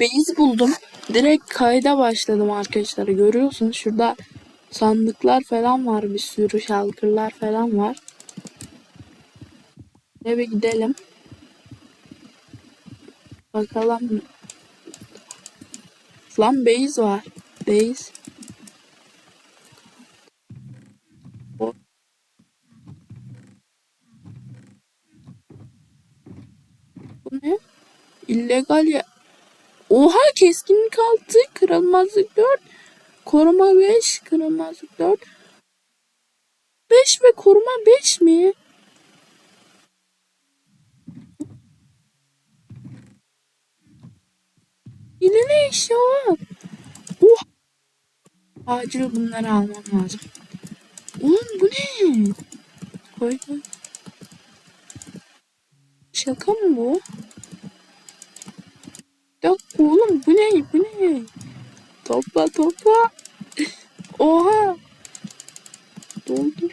Base buldum. Direkt kayda başladım arkadaşlar. Görüyorsunuz şurada sandıklar falan var. Bir sürü şalkırlar falan var. Eve gidelim. Bakalım. Lan base var. Base. Bu ne? İllegal ya. Oha keskinlik 6, kırılmazlık 4, koruma 5, kırılmazlık 4. 5 ve koruma 5 mi? Yine ne eşya var? Oha. Acil bunları almam lazım. Oğlum bu ne? Koy koy. Şaka mı bu? Ya oğlum bu ne? Bu ne? Topla topla. Oha. Doldur.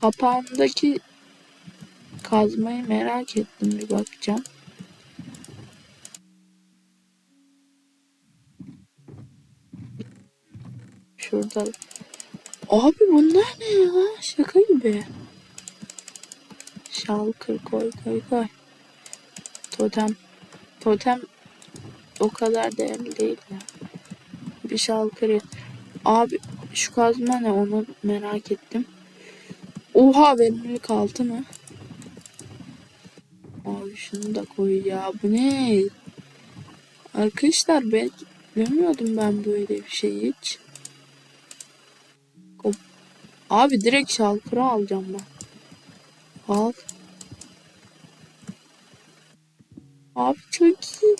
Kapağındaki kazmayı merak ettim bir bakacağım. Şurada. Abi bunlar ne ya? Şaka gibi. Şalkır koy koy koy. Totem. Totem o kadar değerli değil ya. Bir şalkır. ye- Abi şu kazma ne onu merak ettim. Oha verimlilik altı mı? Abi şunu da koy ya. Bu ne? Arkadaşlar ben bilmiyordum ben böyle bir şey hiç. Abi direkt şalkırı alacağım ben. Al. Abi çok iyi.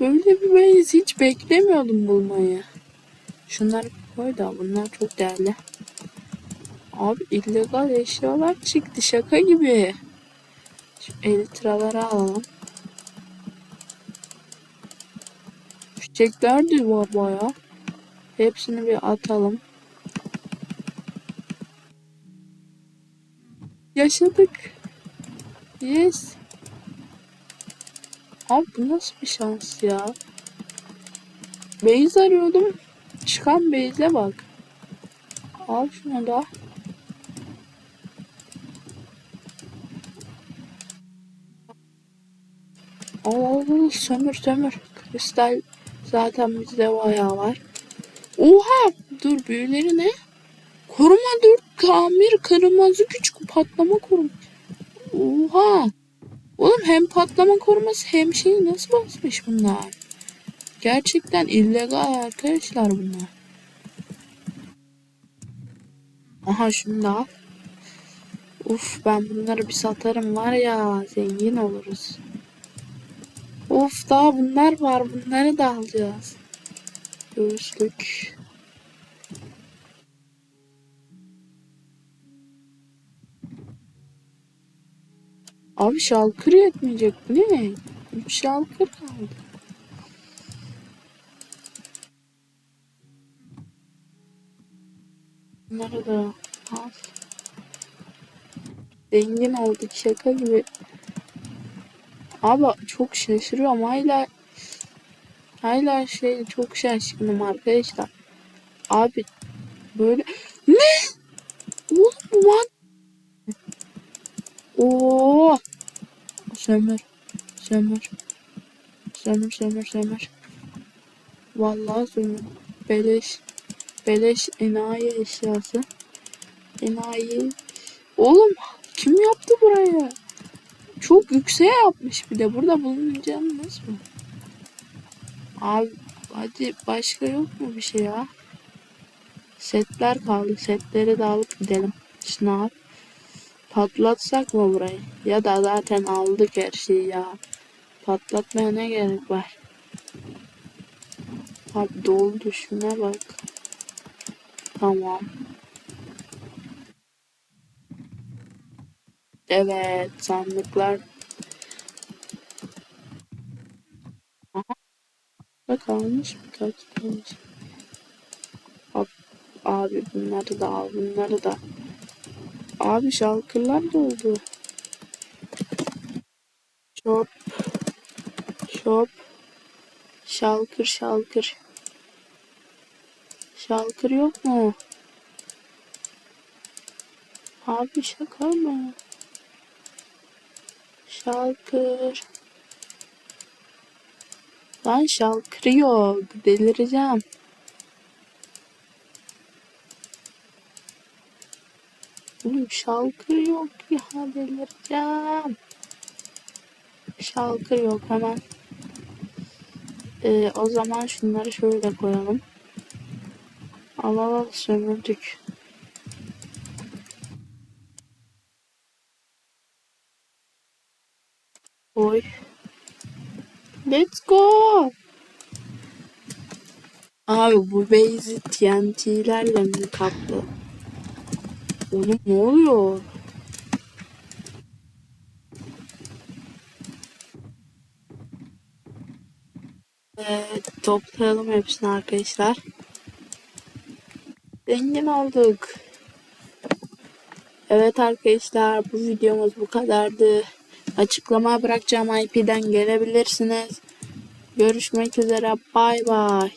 Böyle bir base hiç beklemiyordum bulmayı. Şunları koy da bunlar çok değerli. Abi illegal eşyalar çıktı şaka gibi. Şu elitraları alalım. Çiçekler de var baya. Hepsini bir atalım. Yaşadık. Yes. Abi bu nasıl bir şans ya? Beyz arıyordum. Çıkan Beyz'e bak. Al şunu da. Al al al sömür sömür. Kristal zaten bizde bayağı var. Oha! Dur büyüleri ne? Koruma 4 tamir kırmızı küçük patlama koruma. Oha! Oğlum hem patlama koruması hem şeyi nasıl basmış bunlar? Gerçekten illegal arkadaşlar bunlar. Aha şunu da al. Uf ben bunları bir satarım var ya zengin oluruz. Of daha bunlar var bunları da alacağız. Göğüslük. Abi şalkır yetmeyecek bu ne? Üç şalkır kaldı. Bunları da al. Zengin olduk şaka gibi. Abi çok şaşırıyorum hala hala şey çok şaşkınım arkadaşlar. Abi böyle ne? Oğlum bu var. Oo. Sömür. Sömür. Sömür sömür sömür. Vallahi sömür. Beleş. Beleş enayi eşyası. Enayi. Oğlum kim yaptı burayı? Çok yükseğe yapmış bir de. Burada bulunacağım nasıl? Abi hadi başka yok mu bir şey ya? Setler kaldı. Setleri de alıp gidelim. Şunu al. Patlatsak mı burayı? Ya da zaten aldık her şeyi ya. Patlatmaya ne gerek var? Abi doldu şuna bak. Tamam. Evet sandıklar. Aha. Bak almış mı? Kaç kalmış? Abi, abi bunları da al bunları da. Abi şalkırlar doldu. Şop. Şop. Şalkır şalkır. Şalkır yok mu? Abi şaka mı? Şalkır. Lan şalkır yok. Delireceğim. Oğlum şalkır yok ya delireceğim. Şalkır yok hemen. Ee, o zaman şunları şöyle koyalım. Al al al sömürdük. Oy. Let's go. Abi bu base'i TNT'lerle mi kaplı? Oğlum ne oluyor? Evet, toplayalım hepsini arkadaşlar. Zengin olduk. Evet arkadaşlar bu videomuz bu kadardı. Açıklamaya bırakacağım IP'den gelebilirsiniz. Görüşmek üzere. Bay bay.